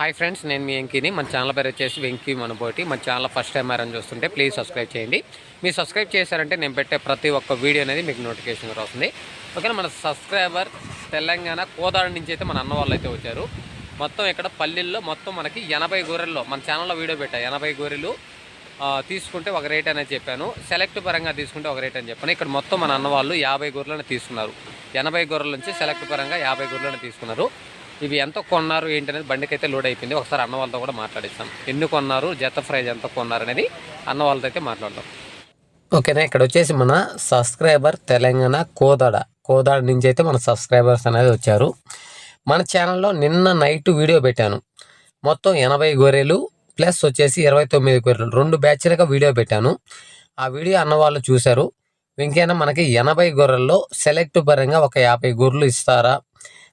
Hi friends నేను మీ వెంకీని. మన channel పేరు వచ్చేసి వెంకీ మనబోటి. మన ఛానల్ ఫస్ట్ టైం అని చూస్తుంటే ప్లీజ్ సబ్స్క్రైబ్ చేయండి. మీరు సబ్స్క్రైబ్ చేశారంటే నేను పెట్టే ప్రతి ఒక్క వీడియో అనేది మీకు నోటిఫికేషన్ వస్తుంది. ఓకేనా మన సబ్స్క్రైబర్ తెలంగాణ కోదాడ నుంచి అయితే మన అన్న వాళ్ళు అయితే వచ్చారు. మొత్తం ఇక్కడ పల్లెల్లో మొత్తం మనకి ఎనభై గొర్రెల్లో మన ఛానల్లో వీడియో పెట్టా ఎనభై గొర్రెలు తీసుకుంటే ఒక రేట్ అనేది చెప్పాను. సెలెక్ట్ పరంగా తీసుకుంటే ఒక రేట్ అని చెప్పాను. ఇక్కడ మొత్తం మన అన్న వాళ్ళు యాభై గొర్రెలను తీసుకున్నారు. ఎనభై గొర్రెల నుంచి సెలెక్ట్ పరంగా యాభై గొర్రెలను తీసుకున్నారు. ఇవి ఎంత కొన్నారు ఏంటి అనేది బండికి అయితే లోడ్ అయిపోయింది. ఒకసారి అన్న వాళ్ళతో కూడా మాట్లాడిస్తాం. ఎన్ని కొన్నారు జత ప్రైజ్ ఎంత కొన్నారు అనేది అన్న వాళ్ళతో అయితే మాట్లాడదాం. ఓకేనా ఇక్కడ వచ్చేసి మన సబ్స్క్రైబర్ తెలంగాణ కోదాడ. కోదాడ నుంచి అయితే మన సబ్స్క్రైబర్స్ అనేది వచ్చారు. మన ఛానల్లో నిన్న నైట్ వీడియో పెట్టాను. మొత్తం ఎనభై గొర్రెలు ప్లస్ వచ్చేసి ఇరవై తొమ్మిది గొర్రెలు. రెండు బ్యాచ్లుగా వీడియో పెట్టాను. ఆ వీడియో అన్న వాళ్ళు చూశారు. ఇంకైనా మనకి ఎనభై గొర్రెల్లో సెలెక్ట్ పరంగా ఒక యాభై గొర్రెలు ఇస్తారా?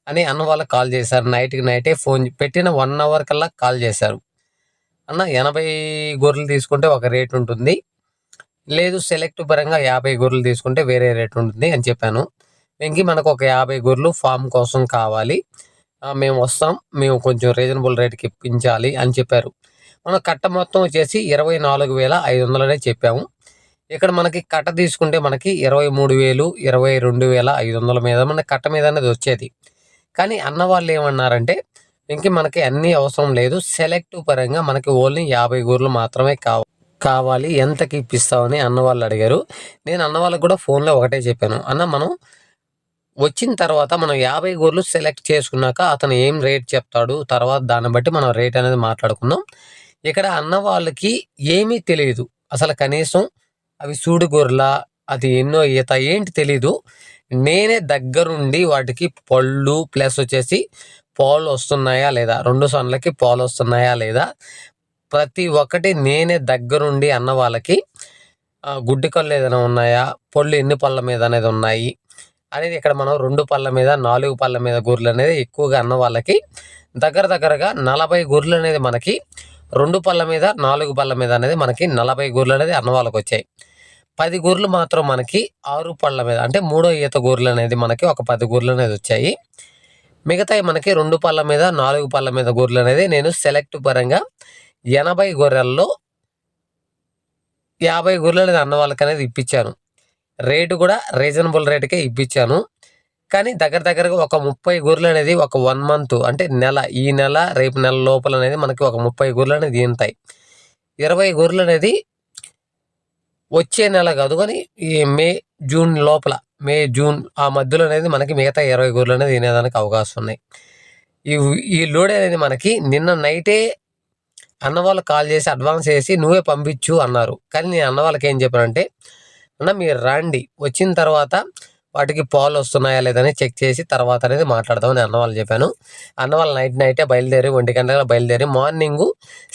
అని అన్న వాళ్ళకి కాల్ చేశారు. నైట్కి నైటే ఫోన్ పెట్టిన వన్ అవర్ కల్లా కాల్ చేశారు. అన్న ఎనభై గొర్రెలు తీసుకుంటే ఒక రేట్ ఉంటుంది. లేదు సెలెక్ట్ పరంగా యాభై గొర్రెలు తీసుకుంటే వేరే రేట్ ఉంటుంది అని చెప్పాను. వెంకి మనకు ఒక యాభై గొర్రెలు ఫామ్ కోసం కావాలి. మేము వస్తాం. మేము కొంచెం రీజనబుల్ రేట్కి ఇప్పించాలి అని చెప్పారు. మన కట్ట మొత్తం వచ్చేసి ఇరవై నాలుగు వేల ఐదు వందలనే చెప్పాము. ఇక్కడ మనకి కట్ట తీసుకుంటే మనకి ఇరవై మూడు వేలు ఇరవై రెండు వేల ఐదు వందల మీద మన కట్ట మీద అనేది వచ్చేది. కానీ అన్న వాళ్ళు ఏమన్నారంటే ఇంక మనకి అన్నీ అవసరం లేదు. సెలెక్ట్ పరంగా మనకి ఓన్లీ యాభై గూర్లు మాత్రమే కావ కావాలి. ఎంతకి ఇప్పిస్తామని అన్న వాళ్ళు అడిగారు. నేను అన్న వాళ్ళకి కూడా ఫోన్లో ఒకటే చెప్పాను. అన్న మనం వచ్చిన తర్వాత మనం యాభై గూర్లు సెలెక్ట్ చేసుకున్నాక అతను ఏం రేట్ చెప్తాడు? తర్వాత దాన్ని బట్టి మనం రేట్ అనేది మాట్లాడుకుందాం. ఇక్కడ అన్న వాళ్ళకి ఏమీ తెలియదు అసలు కనీసం అవి సూడు గొర్రెల అది ఎన్నో ఈత ఏంటి తెలీదు. నేనే దగ్గరుండి వాటికి పళ్ళు ప్లస్ వచ్చేసి పాలు వస్తున్నాయా లేదా? రెండు సన్లకి పాలు వస్తున్నాయా లేదా? ప్రతి ఒక్కటి నేనే దగ్గరుండి అన్న వాళ్ళకి గుడ్డి కళ్ళు ఏదైనా ఉన్నాయా? పళ్ళు ఎన్ని పళ్ళ మీద అనేది ఉన్నాయి? అనేది ఇక్కడ మనం రెండు పళ్ళ మీద నాలుగు పళ్ళ మీద గూర్లు అనేది ఎక్కువగా అన్న వాళ్ళకి దగ్గర దగ్గరగా నలభై గూర్లు అనేది మనకి రెండు పళ్ళ మీద నాలుగు పళ్ళ మీద అనేది మనకి నలభై గూర్లు అనేది అన్న వాళ్ళకి వచ్చాయి పది గొర్రెలు మాత్రం మనకి ఆరు పళ్ళ మీద అంటే మూడో ఈత గొర్రెలు అనేది మనకి ఒక పది గొర్రెలు అనేది వచ్చాయి. మిగతాయి మనకి రెండు పళ్ళ మీద నాలుగు పళ్ళ మీద గొర్రెలు అనేది నేను సెలెక్ట్ పరంగా ఎనభై గొర్రెల్లో యాభై గొర్రెలు అనేది అన్న వాళ్ళకి అనేది ఇప్పించాను. రేటు కూడా రీజనబుల్ రేటుకే ఇప్పించాను. కానీ దగ్గర దగ్గరగా ఒక ముప్పై గొర్రెలు అనేది ఒక వన్ మంత్ అంటే నెల ఈ నెల రేపు నెల లోపల అనేది మనకి ఒక ముప్పై గొర్రెలు అనేది ఈనుతాయి. ఇరవై గొర్రెలు అనేది వచ్చే నెల కాదు కానీ ఈ మే జూన్ లోపల మే జూన్ ఆ మధ్యలో అనేది మనకి మిగతా ఇరవై గొర్రెలు అనేది తినేదానికి అవకాశం ఉన్నాయి. ఈ ఈ లోడ్ అనేది మనకి నిన్న నైటే అన్న వాళ్ళు కాల్ చేసి అడ్వాన్స్ వేసి నువ్వే పంపించు అన్నారు. కానీ నేను అన్న వాళ్ళకి ఏం చెప్పానంటే అన్న మీరు రండి. వచ్చిన తర్వాత వాటికి పాలు వస్తున్నాయా లేదని చెక్ చేసి తర్వాత అనేది మాట్లాడదామని అన్న వాళ్ళు చెప్పాను. అన్న వాళ్ళు నైట్ నైటే బయలుదేరి ఒంటి గంటల బయలుదేరి మార్నింగ్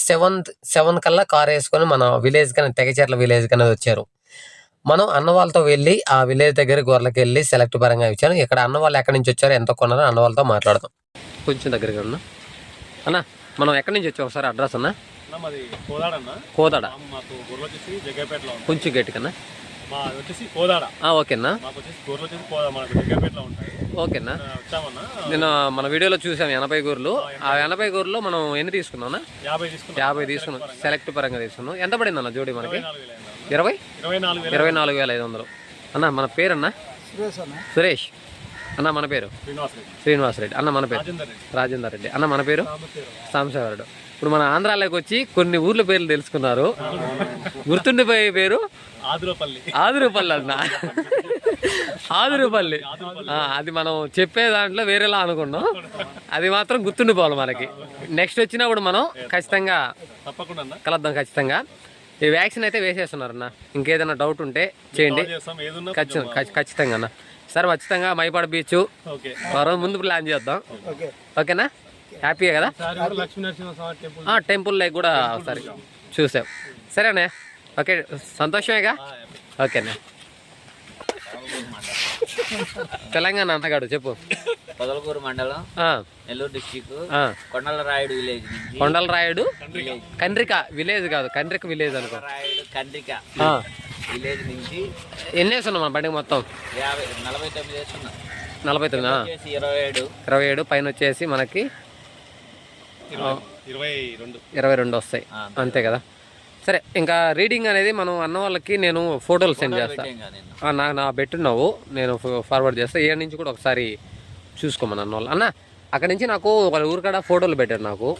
సెవెన్ సెవెన్ కల్లా కార్ వేసుకొని మన విలేజ్ కానీ తెగచెర్ల విలేజ్ కానీ వచ్చారు. మనం అన్న వాళ్ళతో వెళ్ళి ఆ విలేజ్ దగ్గర గొర్రెలకి వెళ్ళి సెలెక్ట్ పరంగా ఇచ్చాను. ఇక్కడ అన్న వాళ్ళు ఎక్కడి నుంచి వచ్చారో ఎంత కొన్నారో అన్న వాళ్ళతో మాట్లాడదాం. కొంచెం దగ్గరగా ఉన్నా. అన్న మనం ఎక్కడి నుంచి వచ్చాం ఒకసారి అడ్రస్ అన్న? కోదాడ కొంచెం గట్టికన్నా. వచ్చేసి కోదాడ. ఓకేనా? మాకు వచ్చేసి గొర్రెలు వచ్చేసి కోదా మనకు జగ్గపేటలో ఉంటాయి. ఓకేనా? ఆ, వచ్చామన్నా. నేను మన వీడియోలో చూసాం ఎనభై గొర్రెలు ఆ ఎనభై. గొర్రెలు మనం ఎన్ని తీసుకున్నాం యాభై తీసుకున్నాం. యాభై తీసుకున్నాం. సెలెక్ట్ పరంగా. తీసుకున్నాం. ఎంత పడింది అన్న జోడి మనకి? ఇరవై. ఇరవై? నాలుగు వేలు. ఐదు వందలు. అన్న మన పేరు అన్న. సురేష్. అన్న మన పేరు? శ్రీనివాస్ రెడ్డి. అన్న మన పేరు? రాజేందర్ రెడ్డి. రాజేందర్ రెడ్డి. అన్న మన పేరు? రామశేరం. సాంబశివరుడు ఇప్పుడు మన ఆంధ్రాలోకి వచ్చి కొన్ని ఊర్ల పేర్లు తెలుసుకున్నారు. గుర్తుండిపోయే పేరు? ఆదురపల్లి. ఆదురుపల్లి అన్న? ఆదురుపల్లి. అది మనం చెప్పే దాంట్లో వేరేలా అనుకున్నాం. అది మాత్రం గుర్తుండిపోవాలి మనకి. నెక్స్ట్ వచ్చినప్పుడు మనం ఖచ్చితంగా తప్పకుండా అన్న. కలుద్దాం ఖచ్చితంగా. ఈ వ్యాక్సిన్ అయితే వేసేస్తున్నారన్న. ఇంకేదైనా డౌట్ ఉంటే చేయండి. ఖచ్చితంగా ఖచ్చి- ఖచ్చితంగా అన్న. సరే ఖచ్చితంగా మైపాడు బీచ్. ఓకే. రోజు ముందు ప్లాన్ చేద్దాం. ఓకేనా? హ్యాపీగా కదా? లక్ష్మీ నరసింహ స్వామి టెంపుల్. ఆ, టెంపుల్ లైక్ కూడా ఒకసారి చూసాం. సరేనే ఓకే సంతోషమేగా? ఓకేనా. తెలంగాణ అంతగాడు చెప్పు. పొదలకూరు మండలం నెల్లూరు డిస్టిక్ ఆ. కొండల రాయుడు విలేజ్ కొండల రాయుడు? కండ్రిక విలేజ్ కాదు కండ్రిక విలేజ్ అనుకో. రాయుడు కండ్రిక విలేజ్ నుంచి ఎన్ని వేస్తున్నాం మన బండికి మొత్తం? యాభై నలభై తొమ్మిది వేసుకున్నాం నలభై తొమ్మిది ఇరవై ఏడు. ఇరవై ఏడు పైన వచ్చేసి మనకి ఇరవై రెండు. ఇరవై రెండు వస్తాయి. అంతే కదా? సరే ఇంకా రీడింగ్ అనేది మనం అన్న వాళ్ళకి నేను ఫోటోలు సెండ్ చేస్తా. పెట్టాం కదా నిన్న. ఆ, నా నా పెట్టున్నావు నేను ఫ- ఫార్వర్డ్ చేస్తా. ఏ నుంచి కూడా ఒకసారి చూసుకోమని అన్న వాళ్ళు. అన్న అక్కడి నుంచి నాకు వాళ్ళ ఊరికాడ ఫోటోలు పెట్టారు నాకు.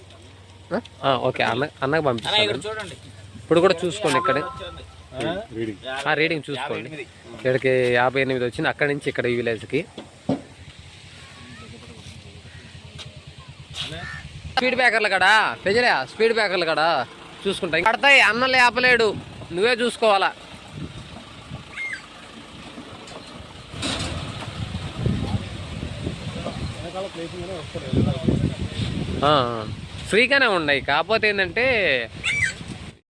ఓకే అన్న అన్నకు అన్న పంపిస్తాను. ఇక్కడ చూడండి. ఇప్పుడు కూడా చూసుకోండి ఇక్కడే. రీడింగ్ ఆ రీడింగ్ చూసుకోండి. ఇక్కడికి యాభై ఎనిమిది వచ్చింది. అక్కడి నుంచి ఇక్కడ ఈ విలేజ్కి స్పీడ్ బ్రేకర్లు కాడా పెజలే స్పీడ్ బ్రేకర్లు కాడా చూసుకుంటా. పడతాయి అన్న లేపలేడు. నువ్వే చూసుకోవాలా? ఫ్రీగానే ఉన్నాయి. కాకపోతే ఏంటంటే